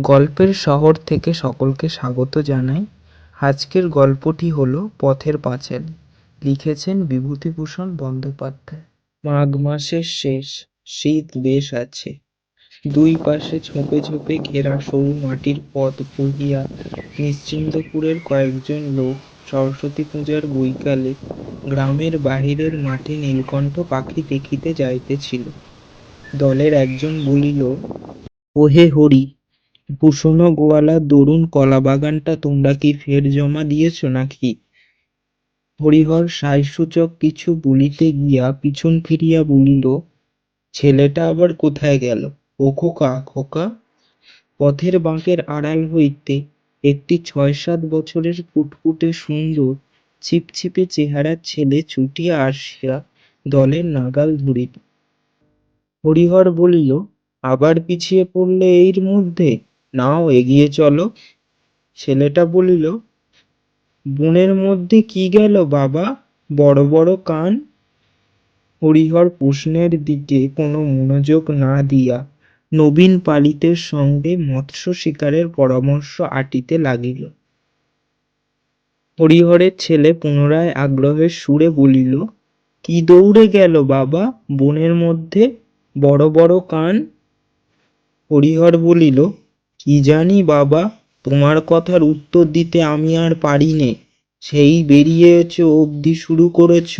গল্পের শহর থেকে সকলকে স্বাগত জানাই। আজকের গল্পটি হলো পথের পাঁচালী। লিখেছেন বিভূতিভূষণ বন্দ্যোপাধ্যায়। মাঘ মাসের শেষ, শীত বেশ আছে। দুই পাশে ঝোপে ঝোপে ঘেরা সরু মাটির পথ বহিয়া নিশ্চিন্দপুরের কয়েকজন লোক সরস্বতী পূজার বৈকালে গ্রামের বাহিরের মাঠে নীলকণ্ঠ পাখি দেখিতে যাইতেছিল। দলের একজন বলিল, ওহে হরি ভূষণ গোয়ালা দরুন কলাবাগানটা তোমরা কি ফের জমা দিয়েছ নাকি? হরিহর সায়সূচক কিছু বলিতে গিয়া পিছন ফিরিয়া বলিল, ছেলেটা আবার কোথায় গেল? ও খোকা খোকা! পথের বাঁকের আড়াল হইতে একটি ছয় সাত বছরের ফুটফুটে সুন্দর ছিপছিপে চেহারার ছেলে ছুটিয়া আসিয়া দলের নাগাল ধরিল। হরিহর বলিল, আবার পিছিয়ে পড়লে এর মধ্যে? নাও, এগিয়ে চলো। ছেলেটা বলিল, বনের মধ্যে কি গেল বাবা? বড় বড় কান? হরিহর প্রশ্নের দিকে কোনো মনোযোগ না দিয়া নবীন পালিতের সঙ্গে মৎস্য শিকারের পরামর্শ আটিতে লাগিল। হরিহরের ছেলে পুনরায় আগ্রহের সুরে বলিল, কি দৌড়ে গেল বাবা? বনের মধ্যে বড় বড় কান? হরিহর বলিল কি জানি বাবা, তোমার কথার উত্তর দিতে আমি আর পারি নে সেই বেরিয়েছ, অবধি শুরু করেছ।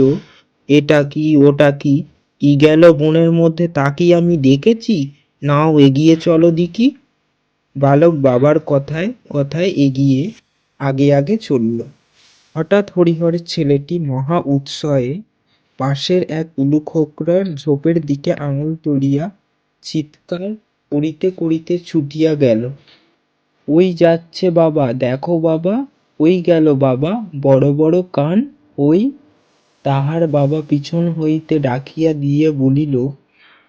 এটা কি, ওটা কি কি গেল বনের মধ্যে তা কি আমি দেখেছি? নাও এগিয়ে চলো দিকি বালক বাবার কথায় কথায় এগিয়ে আগে আগে চলল। হঠাৎ হরিহরের ছেলেটি মহা উৎসয়ে পাশের এক উলুখোকরার ঝোপের দিকে আঙুল তুলিয়া চিৎকার করিতে করিতে ছুটিয়া গেল। ওই যাচ্ছে বাবা, দেখো বাবা, ওই গেল বাবা, বড় বড় কান ওই তাহার বাবা পিছন হইতে ডাকিয়া দিয়ে বলিল,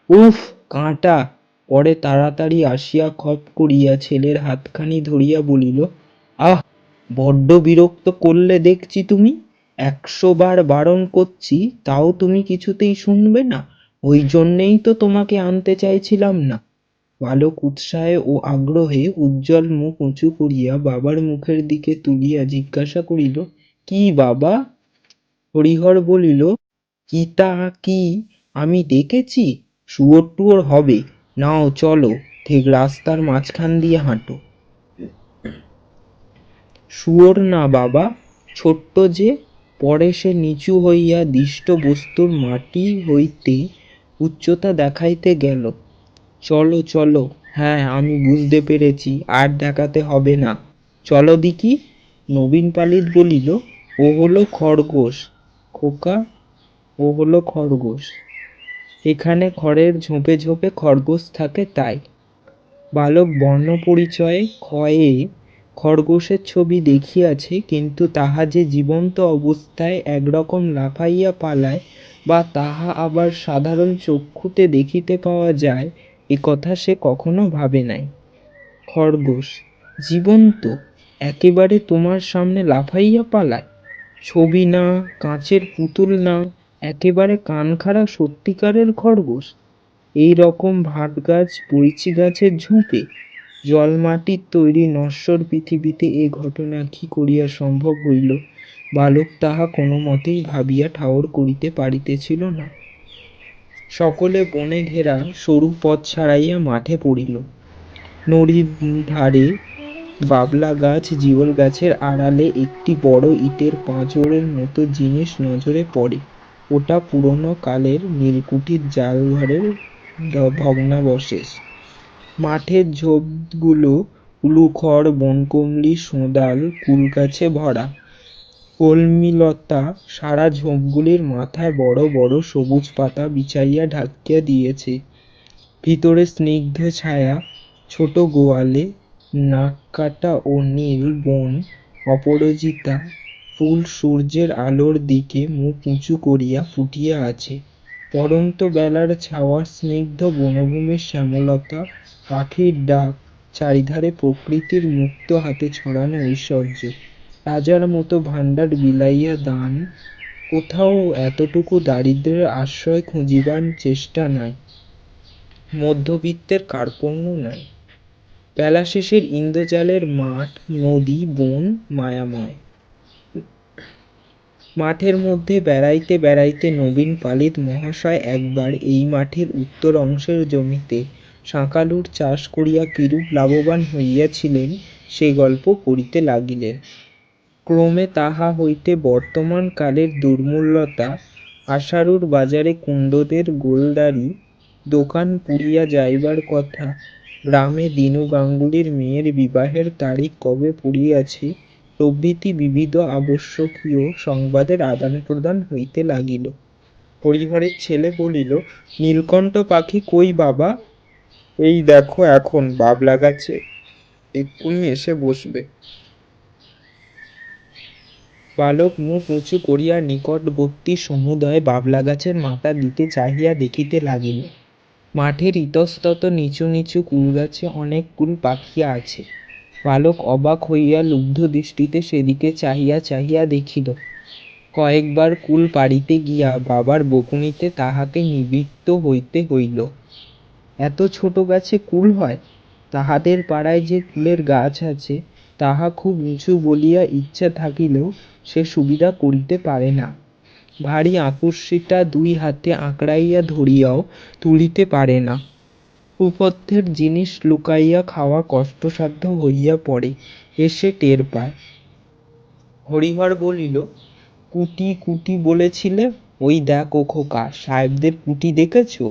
উফ, কাঁটা! পরে তাড়াতাড়ি আসিয়া খপ করিয়া ছেলের হাতখানি ধরিয়া বলিল, আহ, বড্ড বিরক্ত করলে দেখছি তুমি, একশো বার বারণ করছি, তাও তুমি কিছুতেই শুনবে না। ওই জন্যেই তো তোমাকে আনতে চাইছিলাম না। বালক উৎসাহে ও আগ্রহে উজ্জ্বল মুখ উঁচু করিয়া বাবার মুখের দিকে তুলিয়া জিজ্ঞাসা করিল, কি বাবা? হরিহর বলিল, কি তা কি? আমি দেখেছি শুয়োর টুয়োর হবে। নাও, চলো, ঠিক রাস্তার মাঝখান দিয়ে হাঁটো। শুয়োর না বাবা, ছোট্ট যে, পরে সে নিচু হইয়া দিষ্ট বস্তুর মাটি হইতে উচ্চতা দেখাইতে গেল। চলো চলো। হ্যাঁ আমি বুঝতে পেরেছি, আর দেখাতে হবে না। চলো দিকি নবীন পালিত বলিল, ও হলো খরগোশ, খোকা, ও হলো খরগোশ। এখানে খড়ের ঝোপে ঝোপে খরগোশ থাকে তাই। বালক বর্ণ পরিচয়ে ক্ষয়ে খরগোশের ছবি দেখিয়াছে, কিন্তু তাহা যে জীবন্ত অবস্থায় একরকম লাফাইয়া পালায় বা তাহা আবার সাধারণ চক্ষুতে দেখিতে পাওয়া যায় কথা সে কখনো ভাবে নাই। খরগোশ, জীবন্ত, একেবারে তোমার সামনে লাফাইয়া পালায়। ছবি না, কাঁচের পুতুল না, একেবারে কানখাড়া সত্যিকারের খরগোশ। এই রকম ভাট গাছ বইচি গাছের ঝোপে, জলমাটির তৈরি নশ্বর পৃথিবীতে এ ঘটনা কি করিয়া সম্ভব হইল, বালক তাহা কোনো মতেই ভাবিয়া ঠাওর করিতে পারিতেছিল না। সকলে বনে ঘেরা সরু পথ ছাড়াইয়া মাঠে পড়িল। নদীর ধারে বাবলা গাছ জিওল গাছের আড়ালে একটি বড় ইটের পাঁজরের মতো জিনিস নজরে পড়ে। ওটা পুরোনো কালের নীলকুঠির জালঘরের ভগ্নাবশেষ। মাঠের ঝোপগুলো উলুখড় বনকমলি, সোঁদাল, কুলগাছে ভরা। কলমিলতা সারা ঝোপগুলির মাথায় বড় বড় সবুজ পাতা বিছাইয়া ঢাকিয়া দিয়েছে। ভিতরে স্নিগ্ধ ছায়া, ছোট গোয়ালে নাককাটা ও নীল বন, অপরাজিতা ফুল সূর্যের আলোর দিকে মুখ উঁচু করিয়া ফুটিয়া আছে। পড়ন্ত বেলার ছাওয়া স্নিগ্ধ বনভূমির শ্যামলতা, পাখির ডাক, চারিধারে প্রকৃতির মুক্ত হাতে ছড়ানো ঐশ্বর্য। রাজার মতো ভাণ্ডার বিলাইয়া দান। কোথাও এতটুকু দারিদ্র্যের আশ্রয় খুঁজিবার চেষ্টা নাই। মধ্যবিত্তের কার্পণ্য নাই। বেলা শেষের ইন্দ্রজালের মাঠ, নদী, বন মায়াময়। মাঠের মধ্যে বেড়াইতে বেড়াইতে নবীন পালিত মহাশয় একবার এই মাঠের উত্তর অংশের জমিতে শাঁকালুর চাষ করিয়া কিরূপ লাভবান হইয়াছিলেন, সে গল্প করিতে লাগিলেন। ক্রমে তাহা হইতে বর্তমান কালের দুর্মূলতা, আশারুর বাজারে কুণ্ডদের গোলদারি, দোকান পুড়িয়া যাইবার কথা গ্রামে দীনু গাঙ্গুলির মেয়ের বিবাহের তারিখ কবে পড়িয়াছে, প্রভৃতি বিবিধ আবশ্যকীয় সংবাদের আদান প্রদান হইতে লাগিল। হরিহরের ছেলে বলিল, নীলকণ্ঠ পাখি কই বাবা? এই দেখো এখন বাবলা গাছে এক্ষুনি এসে বসবে। বালক মুখ উঁচু করিয়া নিকটবর্তী সমুদয় বাবলা গাছের মাথা দিকে চাহিয়া দেখিতে লাগিল। মাঠের ইতস্তত নিচু নিচু কুলগাছে অনেক কুল পাখিয়া আছে। বালক অবাক হইয়া লুব্ধ দৃষ্টিতে সেদিকে চাহিয়া চাহিয়া দেখিল। কয়েকবার কুল পাড়িতে গিয়া বাবার বকুনিতে তাহাকে নিবৃত্ত হইতে হইল। এত ছোট গাছে কুল হয়, তাহাদের পাড়ায় যে কুলের গাছ আছে তাহা খুব উঁচু বলিয়া ইচ্ছা থাকিলেও সে সুবিধা করিতে পারে না। ভারী আকস্মিকটা দুই হাতে আঁকড়াইয়া ধরিয়াও তুলিতে পারে না। কুপথ্যের জিনিস লুকাইয়া খাওয়া কষ্টসাধ্য হইয়া পড়ে এসে টের পায়। হরিহর বলিল, কুটি কুটি বলেছিলে, ওই দেখ ও খোকা, সাহেবদের কুটি দেখেছ?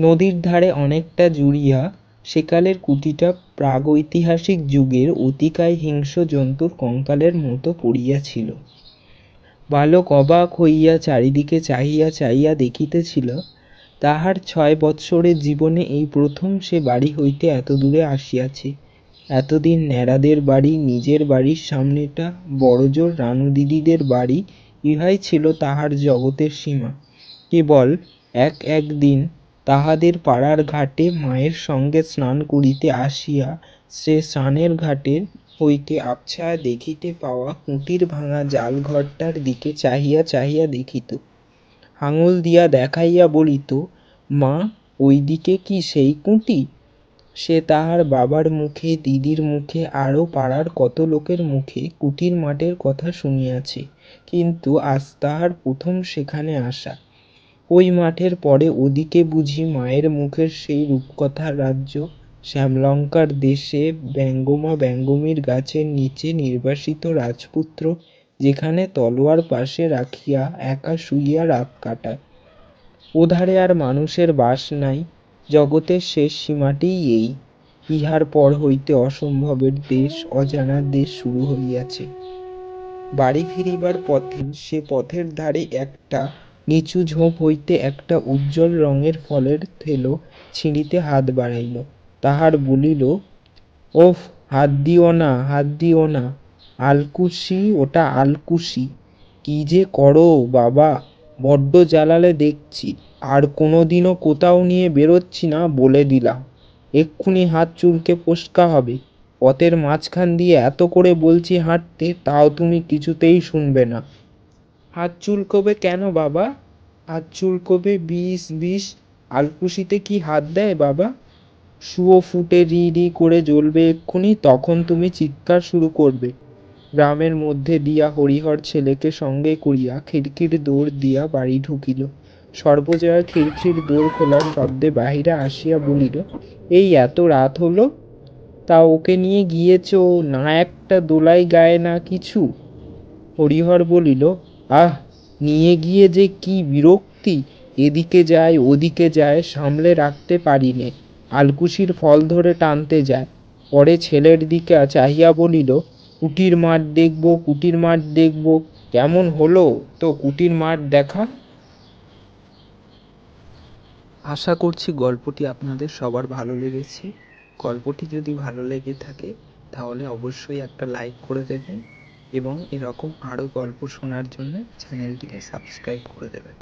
নদীর ধারে অনেকটা জুড়িয়া সেকালের কুটিটা প্রাগৈতিহাসিক যুগের অতিকায় হিংস্র জন্তুর কঙ্কালের মতো পড়িয়াছিল। বালক অবাক হইয়া চারিদিকে চাহিয়া চাহিয়া দেখিতেছিল, তাহার ছয় বৎসরের জীবনে এই প্রথম সে বাড়ি হইতে এত দূরে আসিয়াছে। এতদিন ন্যাড়াদের বাড়ি, নিজের বাড়ির সামনেটা, বড়জোর রানু দিদিদের বাড়ি, ইহাই ছিল তাহার জগতের সীমা। কেবল এক একদিন তাহাদের পাড়ার ঘাটে মায়ের সঙ্গে স্নান করিতে আসিয়া সে স্নানের ঘাটের হইতে আবছায়া দেখিতে পাওয়া কুটির ভাঙা জাল ঘরটার দিকে চাহিয়া চাহিয়া দেখিত। আঙুল দিয়া দেখাইয়া বলিত, মা ওই দিকে কি সেই কুটি? সে তাহার বাবার মুখে, দিদির মুখে আরও পাড়ার কত লোকের মুখে কুটির মাঠের কথা শুনিয়াছে। কিন্তু আজ তাহার প্রথম সেখানে আসা। ওই মাঠের পরে ওদিকে বুঝি মায়ের মুখের সেই রূপকথার রাজ্য শ্যামলঙ্কার দেশে ব্যঙ্গমা ব্যঙ্গমীর গাছের নিচে নির্বাসিত রাজপুত্র যেখানে তলোয়ার পাশে রাখিয়া একা শুইয়া রাত কাটায়। ওধারে আর মানুষের বাস নাই, জগতের শেষ সীমাটিই এই। ইহার পর হইতে অসম্ভবের দেশ অজানার দেশ শুরু হইয়াছে। বাড়ি ফিরিবার পথে সে পথের ধারে একটা নিচু ঝোপ হইতে একটা উজ্জ্বল রঙের ফলের থেলো ছিঁড়িতে হাত বাড়াইল। তাহার বলিল, ওফ, হাত দিও না, হাত দিও না। আলকুশি, ওটা আলকুশি। কি যে করো বাবা, বড্ড জ্বালালে দেখছি। আর কোনোদিনও কোথাও নিয়ে বেরোচ্ছি না বলে দিলাম। এক্ষুনি হাত চুলকে পোস্কা হবে। পথের মাঝখান দিয়ে এত করে বলছি হাঁটতে, তাও তুমি কিছুতেই শুনবে না। হাত চুলকোবে কেন বাবা? হাত চুলকোবে বিষ বিষ। আলকুশিতে কি হাত দেয় বাবা? শুয়ো ফুটে রি রি করে জ্বলবে এক্ষুনি, তখন তুমি চিৎকার শুরু করবে। গ্রামের মধ্যে দিয়া হরিহর ছেলেকে সঙ্গে করিয়া খিড়কির দৌড় দিয়া বাড়ি ঢুকিল। সর্বজয়া খিড়কির দৌড় খোলার শব্দে বাহিরে আসিয়া বলিল, এই এত রাত হলো? তা ওকে নিয়ে গিয়েছ? না একটা দোলাই গায়ে না কিছু? হরিহর বলিল আহ, নিয়ে গিয়ে যে কি বিরক্তি, এদিকে যায়, ওদিকে যায়, সামলে রাখতে পারি নে আলকুশির ফল ধরে টানতে যায়। পরে ছেলের দিকে চাহিয়া বলিল, কুটির মাঠ দেখব, কুটির মাঠ দেখব, কেমন হলো তো কুটির মাঠ দেখা? আশা করছি গল্পটি আপনাদের সবার ভালো লেগেছে। গল্পটি যদি ভালো লেগে থাকে, তাহলে অবশ্যই একটা লাইক করে দেবেন। এবং এরকম আরও গল্প শোনার জন্যে চ্যানেলটিকে সাবস্ক্রাইব করে দেবেন।